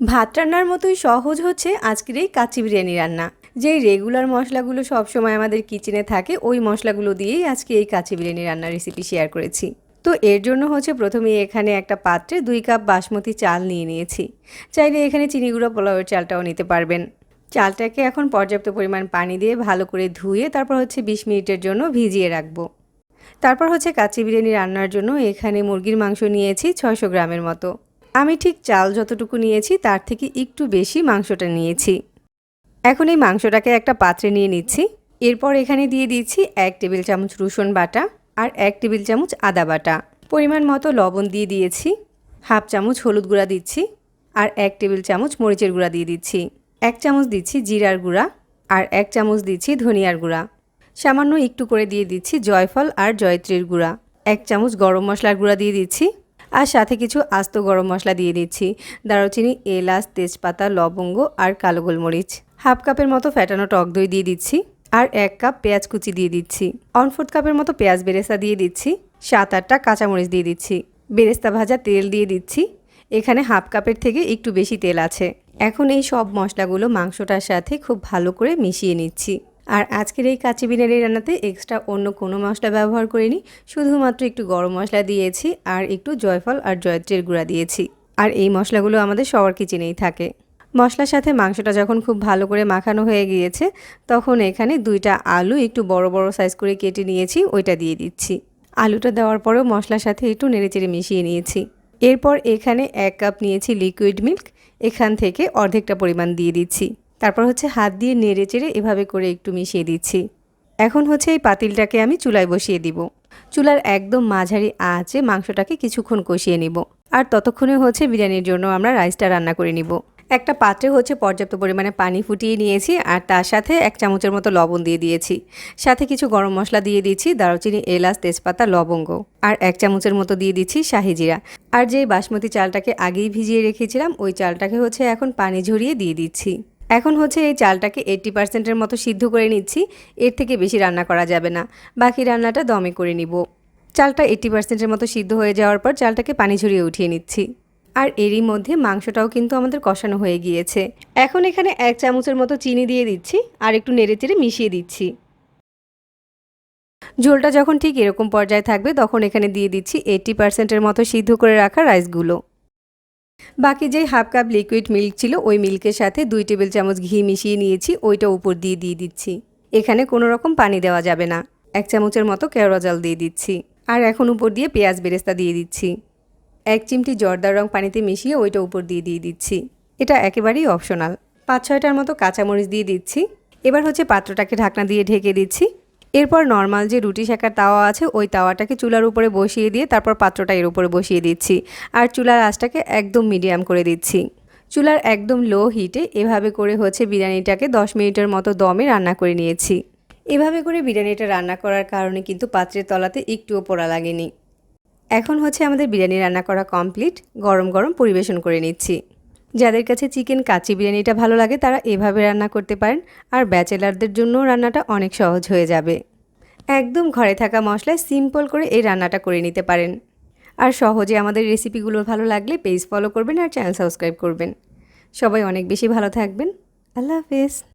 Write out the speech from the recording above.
ভাত রান্নার মতোই সহজ হচ্ছে আজকের এই কাচ্চি বিরিয়ানি রান্না। যেই রেগুলার মশলাগুলো সব সময় আমাদের কিচেনে থাকে, ওই মশলাগুলো দিয়েই আজকে এই কাচ্চি বিরিয়ানি রান্নার রেসিপি শেয়ার করেছি। তো এর জন্য হচ্ছে প্রথমে এখানে একটা পাত্রে দুই কাপ বাসমতি চাল নিয়ে নিয়েছি। চাইলে এখানে চিনি গুঁড়ো, পোলাওয়ের চালটাও নিতে পারবেন। চালটাকে এখন পর্যাপ্ত পরিমাণ পানি দিয়ে ভালো করে ধুয়ে তারপর হচ্ছে বিশ মিনিটের জন্য ভিজিয়ে রাখব। তারপর হচ্ছে কাচ্চি বিরিয়ানি রান্নার জন্য এখানে মুরগির মাংস নিয়েছি ছয়শো গ্রামের মতো। আমি ঠিক চাল যতটুকু নিয়েছি, তার থেকে একটু বেশি মাংসটা নিয়েছি। এখন এই মাংসটাকে একটা পাত্রে নিয়ে নিচ্ছি। এরপর এখানে দিয়ে দিচ্ছি এক টেবিল চামচ রসুন বাটা আর এক টেবিল চামচ আদা বাটা। পরিমাণ মতো লবণ দিয়ে দিয়েছি। হাফ চামচ হলুদ গুঁড়া দিচ্ছি আর এক টেবিল চামচ মরিচের গুঁড়া দিয়ে দিচ্ছি। এক চামচ দিচ্ছি জিরার গুঁড়া আর এক চামচ দিচ্ছি ধনিয়ার গুঁড়া। সামান্য একটু করে দিয়ে দিচ্ছি জয়ফল আর জয়ত্রীর গুঁড়া। এক চামচ গরম মশলার গুঁড়া দিয়ে দিচ্ছি। আর সাথে কিছু আস্ত গরম মশলা দিয়ে দিচ্ছি। দারুচিনি, এলাচ, তেজপাতা, লবঙ্গ আর কালো গোলমরিচ। হাফ কাপের মতো ফ্যাটানো টক দই দিয়ে দিচ্ছি আর এক কাপ পেঁয়াজ কুচি দিয়ে দিচ্ছি। অন ফোর্থ কাপের মতো পেঁয়াজ বেরেস্তা দিয়ে দিচ্ছি। সাত আটটা কাঁচামরিচ দিয়ে দিচ্ছি। বেরেস্তা ভাজা তেল দিয়ে দিচ্ছি। এখানে হাফ কাপের থেকে একটু বেশি তেল আছে। এখন এই সব মশলাগুলো মাংসটার সাথে খুব ভালো করে মিশিয়ে নিচ্ছি। আর আজকের এই কাঁচি বিরিয়ানি রান্নাতে এক্সট্রা অন্য কোনো মশলা ব্যবহার করিনি, শুধুমাত্র একটু গরম মশলা দিয়েছি আর একটু জয়ফল আর জয়ত্রীর গুঁড়া দিয়েছি। আর এই মশলাগুলো আমাদের সবার কিচেনেই থাকে। মশলার সাথে মাংসটা যখন খুব ভালো করে মাখানো হয়ে গিয়েছে, তখন এখানে দুইটা আলু একটু বড় বড় সাইজ করে কেটে নিয়েছি, ওইটা দিয়ে দিচ্ছি। আলুটা দেওয়ার পরেও মশলার সাথে একটু নেড়েচেড়ে মিশিয়ে নিয়েছি। এরপর এখানে এক কাপ নিয়েছি লিকুইড মিল্ক এখান থেকে অর্ধেকটা পরিমাণ দিয়ে দিচ্ছি। তারপর হচ্ছে হাত দিয়ে নেড়ে চেড়ে এভাবে করে একটু মিশিয়ে দিচ্ছি। এখন হচ্ছে এই পাতিলটাকে আমি চুলায় বসিয়ে দিব। চুলার একদম মাঝারি আঁচে মাংসটাকে কিছুক্ষণ কষিয়ে নিব। আর ততক্ষণে হচ্ছে বিরিয়ানির জন্য আমরা রাইসটা রান্না করে নিব। একটা পাত্রে হচ্ছে পর্যাপ্ত পরিমাণে পানি ফুটিয়ে নিয়েছি আর তার সাথে এক চামচের মতো লবণ দিয়ে দিয়েছি। সাথে কিছু গরম মশলা দিয়ে দিচ্ছি, দারুচিনি, এলাচ, তেজপাতা, লবঙ্গ। আর এক চামচের মতো দিয়ে দিচ্ছি শাহি জিরা। আর যে বাসমতি চালটাকে আগেই ভিজিয়ে রেখেছিলাম, ওই চালটাকে হচ্ছে এখন পানি ঝরিয়ে দিয়ে দিচ্ছি। এখন হচ্ছে এই চালটাকে এইট্টি পার্সেন্টের মতো সিদ্ধ করে নিচ্ছি, এর থেকে বেশি রান্না করা যাবে না। বাকি রান্নাটা দমে করে নিব। চালটা এইট্টি পার্সেন্টের মতো সিদ্ধ হয়ে যাওয়ার পর চালটাকে পানি ঝরিয়ে উঠিয়ে নিচ্ছি। আর এরই মধ্যে মাংসটাও কিন্তু আমাদের কষানো হয়ে গিয়েছে। এখন এখানে এক চামচের মতো চিনি দিয়ে দিচ্ছি আর একটু নেড়ে চেড়ে মিশিয়ে দিচ্ছি। ঝোলটা যখন ঠিক এরকম পর্যায়ে থাকবে, তখন এখানে দিয়ে দিচ্ছি এইট্টি পার্সেন্টের মতো সিদ্ধ করে রাখা রাইসগুলো বাকি যেই হাফ কাপ লিকুইড মিল্ক ছিল, ওই মিল্কের সাথে দুই টেবিল চামচ ঘি মিশিয়ে নিয়েছি, ওইটা উপর দিয়ে দিয়ে দিচ্ছি। এখানে কোনো রকম পানি দেওয়া যাবে না। এক চামচের মতো কেওড়া জল দিয়ে দিচ্ছি। আর এখন উপর দিয়ে পেঁয়াজ বেরেস্তা দিয়ে দিচ্ছি। এক চিমটি জর্দার রং পানিতে মিশিয়ে ওইটা উপর দিয়ে দিয়ে দিচ্ছি। এটা একেবারেই অপশনাল পাঁচ ছয়টার মতো কাঁচামরিচ দিয়ে দিচ্ছি। এবার হচ্ছে পাত্রটাকে ঢাকনা দিয়ে ঢেকে দিচ্ছি। এরপর নর্মাল যে রুটি শেখার তাওয়া আছে, ওই তাওয়াটাকে চুলার উপরে বসিয়ে দিয়ে তারপর পাত্রটা এর উপরে বসিয়ে দিচ্ছি। আর চুলার আঁচটাকে একদম মিডিয়াম করে দিচ্ছি। চুলার একদম লো হিটে এভাবে করে হচ্ছে বিরিয়ানিটাকে দশ মিনিটের মতো দমে রান্না করে নিয়েছি। এভাবে করে বিরিয়ানিটা রান্না করার কারণে কিন্তু পাত্রের তলাতে একটুও পোড়া লাগেনি। এখন হচ্ছে আমাদের বিরিয়ানি রান্না করা কমপ্লিট, গরম গরম পরিবেশন করে নিচ্ছি। যাদের কাছে চিকেন কাচি বিরিয়ানিটা ভালো লাগে, তারা এভাবে রান্না করতে পারেন। আর ব্যাচেলারদের জন্য রান্নাটা অনেক সহজ হয়ে যাবে। একদম ঘরে থাকা মশলায় সিম্পল করে এই রান্নাটা করে নিতে পারেন। আর সহজে আমাদের রেসিপিগুলো ভালো লাগলে পেজ ফলো করবেন আর চ্যানেল সাবস্ক্রাইব করবেন। সবাই অনেক বেশি ভালো থাকবেন। আল্লাহ হাফেজ।